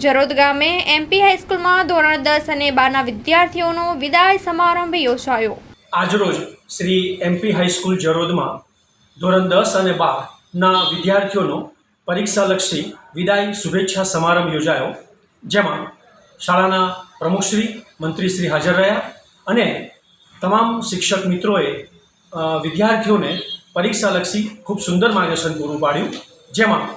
જરોદ ગામે એમપી હાઈસ્કૂલમાં ધોરણ દસ અને બારના વિદ્યાર્થીઓનો વિદાય સમારંભ યોજાયો. આજરોજ શ્રી એમપી હાઈસ્કૂલ જરોદમાં ધોરણ દસ અને બારના વિદ્યાર્થીઓનો પરીક્ષાલક્ષી વિદાય શુભેચ્છા સમારંભ યોજાયો, જેમાં શાળાના પ્રમુખશ્રી મંત્રીશ્રી હાજર રહ્યા અને તમામ શિક્ષક મિત્રોએ વિદ્યાર્થીઓને પરીક્ષાલક્ષી ખૂબ સુંદર માર્ગદર્શન પૂરું પાડ્યું, જેમાં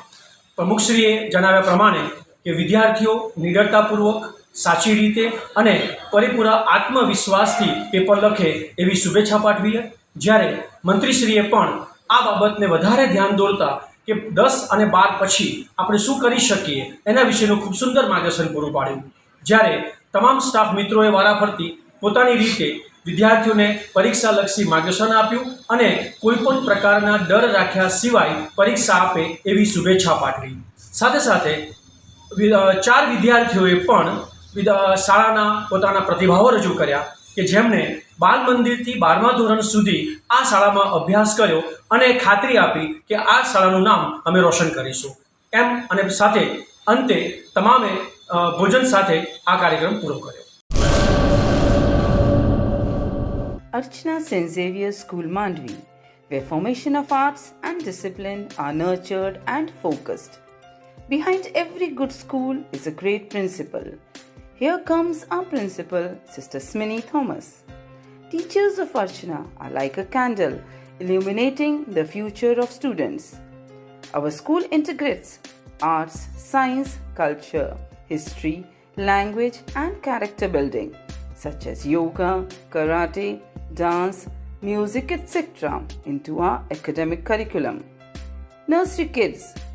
પ્રમુખશ્રીએ જણાવ્યા પ્રમાણે કે વિદ્યાર્થીઓ નિડરતાપૂર્વક સાચી રીતે અને પરિપૂરા આત્મવિશ્વાસથી પેપર લખે એવી શુભેચ્છા પાઠવી જ્યારે મંત્રીશ્રીએ પણ આ બાબતને વધારે ધ્યાન દોરતા કે દસ અને બાર પછી આપણે શું કરી શકીએ એના વિશેનું ખૂબ સુંદર માર્ગદર્શન પૂરું પાડ્યું. જ્યારે તમામ સ્ટાફ મિત્રોએ વારાફરતી પોતાની રીતે વિદ્યાર્થીઓને પરીક્ષાલક્ષી માર્ગદર્શન આપ્યું અને કોઈપણ પ્રકારના ડર રાખ્યા સિવાય પરીક્ષા આપે એવી શુભેચ્છા પાઠવી. સાથે સાથે ચાર વિદ્યાર્થીઓએ પણ શાળાના પોતાના પ્રતિભાવો રજૂ કર્યા કે જેમણે બાલ મંદિરથી બારમા ધોરણ સુધી આ શાળામાં અભ્યાસ કર્યો અને ખાતરી આપી કે આ શાળાનું નામ અમે રોશન કરીશું એમ અને સાથે અંતે તમામે ભોજન સાથે આ કાર્યક્રમ પૂરો કર્યો Archana Saint Xavier school Mandvi, where formation of arts and discipline are nurtured and focused. Behind every good school is a great principal. Here comes our principal, Sister Sminny Thomas. Teachers of Archana are like a candle illuminating the future of students. Our school integrates arts, science, culture, history, language, and character building, such as yoga, karate, dance, music, etc., into our academic curriculum. Nursery kids,